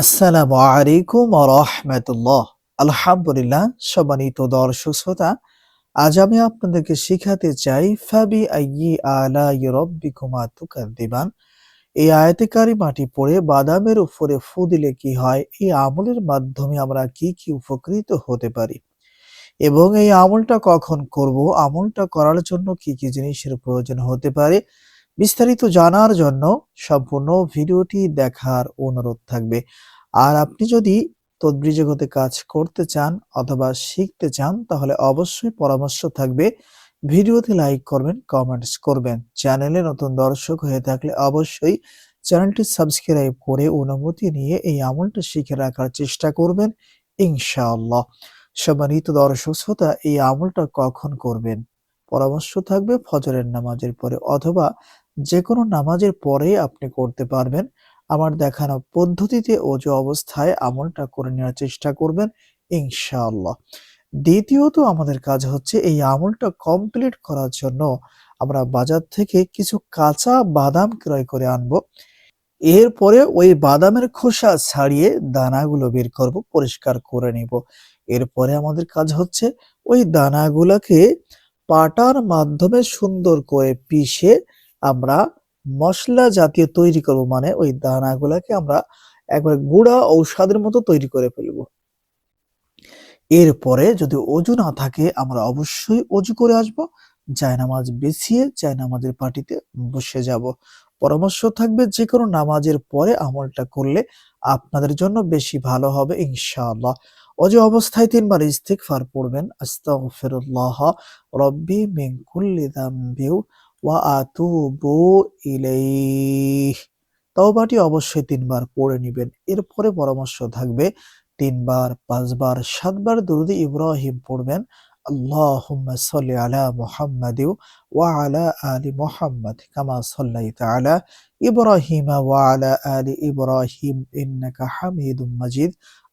আসসালামু আলাইকুম রহমতুল্লাহ। আলহামদুলিল্লাহ, সম্মানিত দর্শক শ্রোতা আজ আমি আপনাদেরকে শিখাতে চাই, ফাবি আইয়ি আলা রব্বিকুমা তুকাদ্দিবান এই আয়াতিকারী মাটি পড়ে বাদামের উপরে ফু দিলে কি হয়? এই আমলের মাধ্যমে আমরা কি কি উপকৃত হতে পারি? এবং এই আমলটা কখন করব? আমলটা করার জন্য কি কি জিনিসের প্রয়োজন হতে পারে? বিস্তারিত জানার জন্য সম্পূর্ণ ভিডিওটি দেখার অনুরোধ থাকবে। আর আপনি যদি তদবির জগতে কাজ করতে চান অথবা শিখতে চান, তাহলে অবশ্যই পরামর্শ থাকবে। ভিডিওতে লাইক করবেন, কমেন্টস করবেন। চ্যানেলে নতুন দর্শক হয়ে থাকলে অবশ্যই চ্যানেলটি সাবস্ক্রাইব করে অনুমতি নিয়ে এই আমলটা শিখে রাখার চেষ্টা করবেন, ইনশাআল্লাহ। সম্মানিত দর্শক শ্রোতা, এই আমলটা কখন করবেন? পরামর্শ থাকবে ফজরের নামাজের পরে অথবা যে কোনো নামাজের পরে আপনি করতে পারবেন। আমার দেখানো পদ্ধতিতে অজু অবস্থায় আমলটা করে নেওয়ার চেষ্টা করবেন, ইনশাআল্লাহ। দ্বিতীয়ত আমাদের কাজ হচ্ছে এই আমলটা কমপ্লিট করার জন্য আমরা বাজার থেকে কিছু কাঁচা বাদাম ক্রয় করে আনব। এরপরে ওই বাদামের খোসা ছাড়িয়ে দানাগুলো বের করব, পরিষ্কার করে নিব। এরপরে আমাদের কাজ হচ্ছে ওই দানাগুলোকে পাটার মাধ্যমে সুন্দর করে পিষে আমরা মশলা জাতীয় তৈরি করব মানে ওই দানাগুলোকে আমরা একবার গুঁড়া ঔষধের মতো তৈরি করে ফেলব। এরপরে যদি অজু না থাকে, আমরা অবশ্যই অজু করে আসব, জায়নামাজ বেছিয়ে যায় নামাজের পার্টিতে বসে যাব। পরামর্শ থাকবে যে কোনো নামাজের পরে আমলটা করলে আপনাদের জন্য বেশি ভালো হবে, ইনশাআল্লাহ। অজু অবস্থায় তিনবার ইস্তিগফার পড়বেন, আস্তাগফিরুল্লাহ, রব্বি মিন কুল্লি যামবি ওয়া আতুবু ইলাইহ। তওবাটি অবশ্যই তিনবার পড়ে নেবেন। এরপরে পরামর্শ থাকবে তিনবার, পাঁচবার, সাতবার দরুদি ইব্রাহিম পড়বেন। আল্লাহুম্মা সাল্লি আলা মুহাম্মাদ ওয়া আলা আলি মুহাম্মাদ কামা সাল্লাইতা আলা ইব্রাহিম ওয়া আলা আলি ইব্রাহিম ইন্নাকা হামিদুম মাজিদ।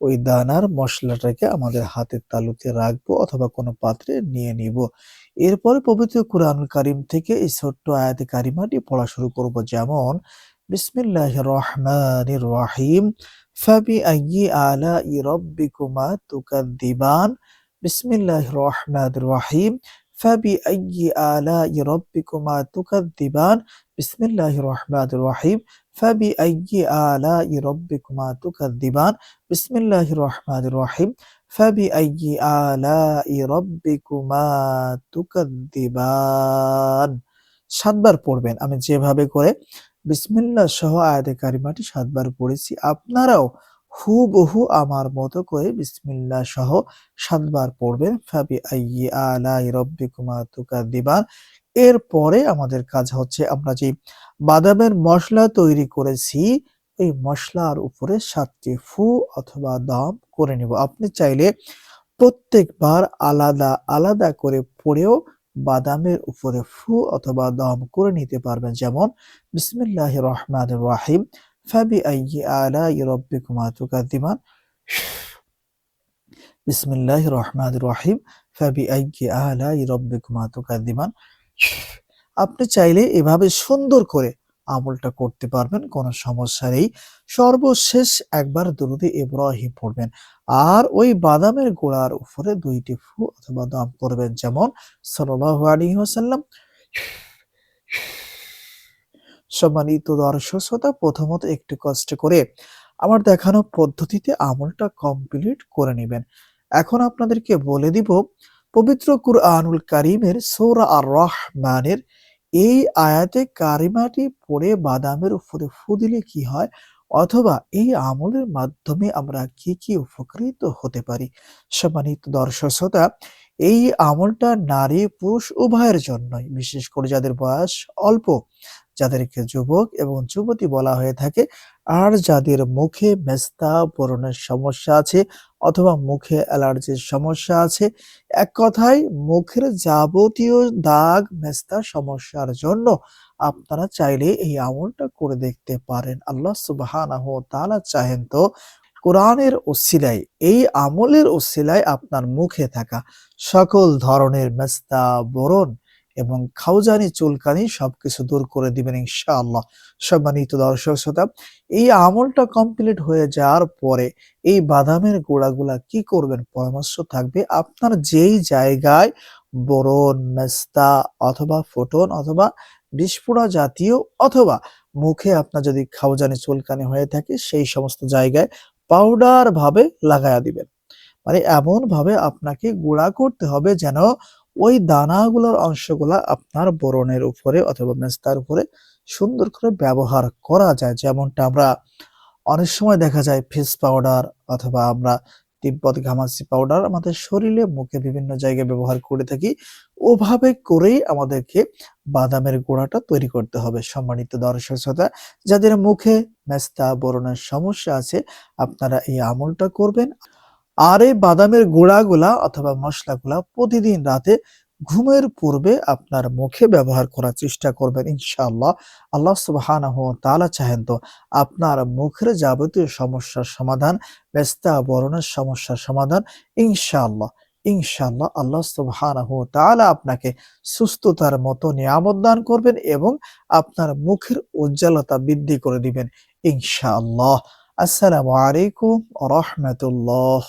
ওই দানার মশলাটাকে আমাদের হাতের তালুতে রাখব অথবা কোনো পাত্রে নিয়ে নিব। এরপরে পবিত্র কুরআনুল কারিম থেকে এই ছোট্ট আয়াতে কারিমাটি পড়া শুরু করব। যেমন বিসমিল্লাহ রহমান রহিম ফাবি আইয়ি আলা ই রব্বিকুমা তুকাদ্দিবান বিসমিল্লাহ রহমান রহিম فبأي آلاء ربكما تكذبان بسم الله الرحمن الرحيم فبأي آلاء ربكما تكذبان بسم الله الرحمن الرحيم فبأي آلاء ربكما تكذبان সাতবার পড়বেন আমি যেভাবে করে বিসমিল্লাহ সহ আয়াতে কারিমাটি সাতবার পড়েছি আপনারাও হুবহু আমার মতো করে বিসমিল্লাহ সহ সাতবার পড়বেন। ফাবি আইয়ি আলাই রব্বি কুমার রব্বিকুমা তুকাদ্দিবান। এরপরে আমাদের কাজ হচ্ছে আমরা যে বাদামের মশলা তৈরি করেছি এই মশলার উপরে সাতটি ফু অথবা দম করে নিব। আপনি চাইলে প্রত্যেকবার আলাদা আলাদা করে পড়েও বাদামের উপরে ফু অথবা দম করে নিতে পারবেন। যেমন বিসমিল্লাহ রহমান রাহিম। ফাবি আইয়ি আলা ইরব্বিকুমা তুকাদ্দিমান বিসমিল্লাহ রহমান রহিম। ফাবি আইয়ি আলা ইরব্বিকুমা আপনি চাইলে এভাবে সুন্দর করে আমলটা করতে পারবেন, কোনো সমস্যা নেই। সর্বশেষ একবার দুরুদি ইব্রাহিম পড়বেন, আর ওই বাদামের গোড়ার উপরে দুইটি ফু অথবা দাম করবেন যেমন সাল আলী ওসাল্লাম সম্মানিত দর্শক শ্রোতা, প্রথমত একটু কষ্ট করে আমার দেখানো পদ্ধতিতে আমলটা কমপ্লিট করে নেবেন। এখন আপনাদেরকে বলে দিব, পবিত্র কুরআনুল কারিমের সৌরা আর রহমানের এই আয়াতে কারিমাটি পড়ে বাদামের উপরে ফু দিলে কি হয়? অথবা এই আমলের মাধ্যমে আমরা কি কি উপকৃত হতে পারি? সম্মানিত দর্শক শ্রোতা, এই আমলটা নারী পুরুষ উভয়ের জন্যই, বিশেষ করে যাদের বয়স অল্প। যাদেরকে যুবক এবং যুবতী বলা হয়ে থাকে, আর যাদের মুখে মেস্তা পূরণের সমস্যা আছে অথবা মুখে অ্যালার্জির সমস্যা আছে, এক কথায় মুখের যাবতীয় দাগ, মেস্তা সমস্যার জন্য আপনারা চাইলে এই আমলটা করে দেখতে পারেন। আল্লাহ সুবহানাহু ওয়া তাআলা চাহেন তো, কোরআনের ওসিলায়, এই আমলের ওসিলায় আপনার মুখে থাকা সকল ধরনের মেস্তা বরণ এবং খাউজানি চুলকানি সবকিছু দূর করে দিবেন ইনশাআল্লাহ। সম্মানিত দর্শক শ্রোতা, এই আমলটা কমপ্লিট হয়ে যাওয়ার পরে এই বাদামের গোড়াগুলা কি করবেন? পরামর্শ থাকবে আপনার যেই জায়গায় বরণ মেস্তা অথবা ফোটন অথবা বিস্ফোরা জাতীয় অথবা মুখে আপনার যদি খাওজানি, চুলকানি হয়ে থাকে সেই সমস্ত জায়গায় পাউডার ভাবে লাগায়া দিবেন। মানে এমন ভাবে আপনাকে গুঁড়া করতে হবে যেন ওই দানাগুলোর অংশগুলা আপনার বরণের উপরে অথবা মেস্তার উপরে সুন্দর করে ব্যবহার করা যায়। যেমনটা আমরা অনেক সময় দেখা যায় ফেস পাউডার অথবা আমরা তিব্বত ঘামাচি পাউডার আমাদের শরীরে, মুখে বিভিন্ন জায়গায় ব্যবহার করে থাকি, ওভাবে করেই আমাদেরকে বাদামের গোড়াটা তৈরি করতে হবে। সম্মানিত দর্শক শ্রোতা, যাদের মুখে মেস্তা বরণের সমস্যা আছে, আপনারা এই আমলটা করবেন। আর এই বাদামের গুঁড়াগুলা অথবা মশলাগুলা প্রতিদিন রাতে ঘুমের পূর্বে আপনার মুখে ব্যবহার করার চেষ্টা করবেন, ইনশাআল্লাহ। আল্লাহ সুবহানাহু ওয়া তাআলা চাহেন তো আপনার মুখের যাবতীয় সমস্যার সমাধান মেস্তা বরণের সমস্যার সমাধান, ইনশাআল্লাহ। ইনশাআল্লাহ আল্লাহ সুবহানাহু তাআলা আপনাকে সুস্থতার মতো নিয়ামত দান করবেন এবং আপনার মুখের উজ্জ্বলতা বৃদ্ধি করে দিবেন, ইনশাআল্লাহ। আসসালামু আলাইকুম রাহমাতুল্লাহ।